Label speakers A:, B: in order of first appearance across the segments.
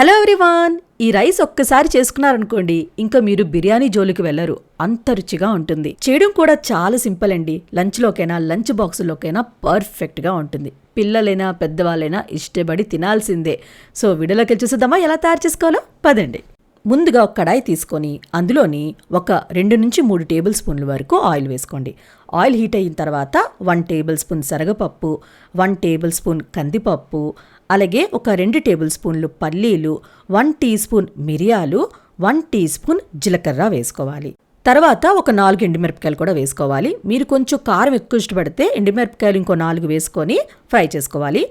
A: Hello everyone ఈ rice ఒక్కసారి చేసుకున్నారనుకోండి ఇంకా మీరు బిర్యానీ జోలికి వెళ్ళరు అంత రుచిగా ఉంటుంది. చేయడం కూడా చాలా సింపుల్ అండి. లంచ్లోకైనా లంచ్ బాక్సులోకైనా పర్ఫెక్ట్గా ఉంటుంది. పిల్లలైనా పెద్దవాళ్ళైనా ఇష్టపడి తినాల్సిందే. సో వీడియోలోకి వెళ్ళి చూసేద్దామా? ఎలా తయారు చేసుకోవాలో? పదండి. ముందుగా ఒక కడాయి తీసుకొని అందులోని ఒక రెండు నుంచి మూడు టేబుల్ స్పూన్ల వరకు ఆయిల్ వేసుకోండి. ఆయిల్ హీట్ అయిన తర్వాత వన్ టేబుల్ స్పూన్ శనగపప్పు వన్ టేబుల్ స్పూన్ కందిపప్పు అలాగే ఒక రెండు టేబుల్ స్పూన్లు పల్లీలు వన్ టీ స్పూన్ మిరియాలు వన్ టీ స్పూన్ జీలకర్ర వేసుకోవాలి. తర్వాత ఒక నాలుగు ఎండుమిరపకాయలు కూడా వేసుకోవాలి. మీరు కొంచెం కారం ఎక్కువ ఇష్టపడితే ఎండుమిరపకాయలు ఇంకో నాలుగు వేసుకొని ఫ్రై చేసుకోవాలి.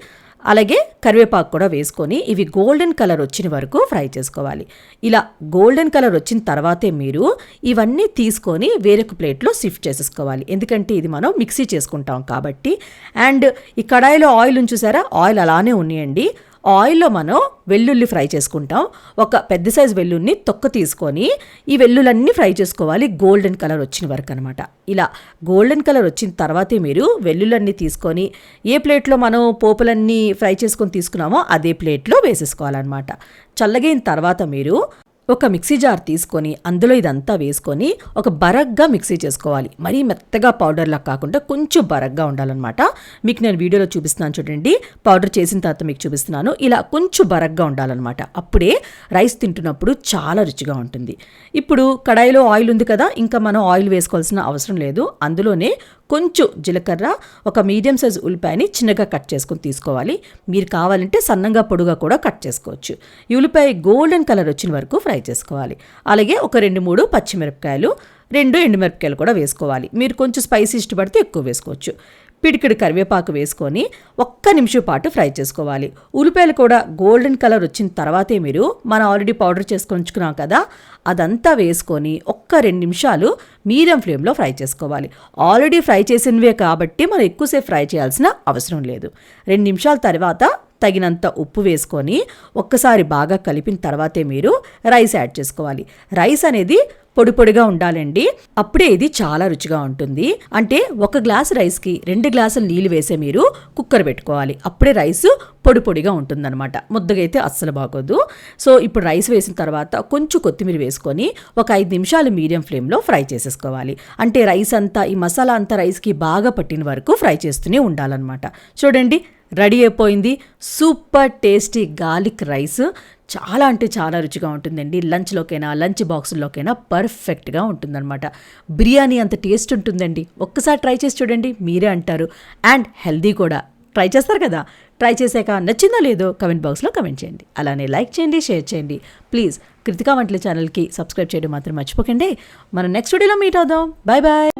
A: అలాగే కరివేపాకు కూడా వేసుకొని ఇవి గోల్డెన్ కలర్ వచ్చిన వరకు ఫ్రై చేసుకోవాలి. ఇలా గోల్డెన్ కలర్ వచ్చిన తర్వాతే మీరు ఇవన్నీ తీసుకొని వేరొక ప్లేట్లో షిఫ్ట్ చేసేసుకోవాలి. ఎందుకంటే ఇది మనం మిక్సీ చేసుకుంటాం కాబట్టి. అండ్ ఈ కడాయిలో ఆయిల్ ఉంచుసారా ఆయిల్ అలానే ఉన్నాయండి. ఆయిల్లో మనం వెల్లుల్లి ఫ్రై చేసుకుంటాం. ఒక పెద్ద సైజు వెల్లుల్ని తొక్క తీసుకొని ఈ వెల్లుల్లన్నీ ఫ్రై చేసుకోవాలి. గోల్డెన్ కలర్ వచ్చిన వరకు అనమాట ఇలా గోల్డెన్ కలర్ వచ్చిన తర్వాతే మీరు వెల్లుల్లన్నీ తీసుకొని ఏ ప్లేట్లో మనం పోపులన్నీ ఫ్రై చేసుకొని తీసుకున్నామో అదే ప్లేట్లో వేసేసుకోవాలన్నమాట. చల్లగైన తర్వాత మీరు ఒక మిక్సీ జార్ తీసుకొని అందులో ఇదంతా వేసుకొని ఒక బరగ్గా మిక్సీ చేసుకోవాలి. మరీ మెత్తగా పౌడర్లా కాకుండా కొంచెం బరగ్గా ఉండాలన్నమాట. మీకు నేను వీడియోలో చూపిస్తున్నాను చూడండి. పౌడర్ చేసిన తర్వాత మీకు చూపిస్తున్నాను. ఇలా కొంచెం బరగ్గా ఉండాలన్నమాట. అప్పుడే రైస్ తింటున్నప్పుడు చాలా రుచిగా ఉంటుంది. ఇప్పుడు కడాయిలో ఆయిల్ ఉంది కదా ఇంకా మనం ఆయిల్ వేసుకోవాల్సిన అవసరం లేదు. అందులోనే కొంచెం జీలకర్ర ఒక మీడియం సైజ్ ఉల్లిపాయని చిన్నగా కట్ చేసుకొని తీసుకోవాలి. మీరు కావాలంటే సన్నంగా పొడుగా కూడా కట్ చేసుకోవచ్చు. ఈ ఉల్లిపాయ గోల్డెన్ కలర్ వచ్చిన వరకు ఫ్రై చేసుకోవాలి. అలాగే ఒక రెండు మూడు పచ్చిమిరపకాయలు రెండు ఎండుమిరపకాయలు కూడా వేసుకోవాలి. మీరు కొంచెం స్పైసీ ఇష్టపడితే ఎక్కువ వేసుకోవచ్చు. పిడికిడి కరివేపాకు వేసుకొని ఒక్క నిమిషం పాటు ఫ్రై చేసుకోవాలి. ఉల్లిపాయలు కూడా గోల్డెన్ కలర్ వచ్చిన తర్వాతే మీరు మనం ఆల్రెడీ పౌడర్ చేసుకొని ఉంచుకున్నాం కదా అదంతా వేసుకొని ఒక్క రెండు నిమిషాలు మీడియం ఫ్లేమ్లో ఫ్రై చేసుకోవాలి. ఆల్రెడీ ఫ్రై చేసినవే కాబట్టి మనం ఎక్కువసేపు ఫ్రై చేయాల్సిన అవసరం లేదు. రెండు నిమిషాల తర్వాత తగినంత ఉప్పు వేసుకొని ఒక్కసారి బాగా కలిపిన తర్వాతే మీరు రైస్ యాడ్ చేసుకోవాలి. రైస్ అనేది పొడి పొడిగా ఉండాలండి. అప్పుడే ఇది చాలా రుచిగా ఉంటుంది. అంటే ఒక గ్లాస్ రైస్కి రెండు గ్లాసులు నీళ్ళు వేసే మీరు కుక్కర్ పెట్టుకోవాలి. అప్పుడే రైస్ పొడి పొడిగా ఉంటుందన్నమాట. ముద్దగా అయితే అస్సలు బాగోదు. సో ఇప్పుడు రైస్ వేసిన తర్వాత కొంచెం కొత్తిమీర వేసుకొని ఒక ఐదు నిమిషాలు మీడియం ఫ్లేమ్లో ఫ్రై చేసేసుకోవాలి. అంటే రైస్ అంతా ఈ మసాలా అంతా రైస్కి బాగా పట్టిన వరకు ఫ్రై చేస్తూనే ఉండాలన్నమాట. చూడండి రెడీ అయిపోయింది. Super tasty garlic rice. చాలా అంటే చాలా రుచిగా ఉంటుందండి. లంచ్లోకైనా లంచ్ బాక్సుల్లోకైనా పర్ఫెక్ట్గా ఉంటుందన్నమాట. బిర్యానీ అంత టేస్ట్ ఉంటుందండి. ఒక్కసారి ట్రై చేసి చూడండి మీరే అంటారు. అండ్ హెల్దీ కూడా. ట్రై చేస్తారు కదా? ట్రై చేశాక నచ్చిందో లేదో కమెంట్ బాక్స్లో కమెంట్ చేయండి. అలానే లైక్ చేయండి షేర్ చేయండి. ప్లీజ్ కృతికా వంటల ఛానల్కి సబ్స్క్రైబ్ చేయడం మాత్రం మర్చిపోకండి. మనం నెక్స్ట్ వీడియోలో మీట్ అవుదాం. Bye bye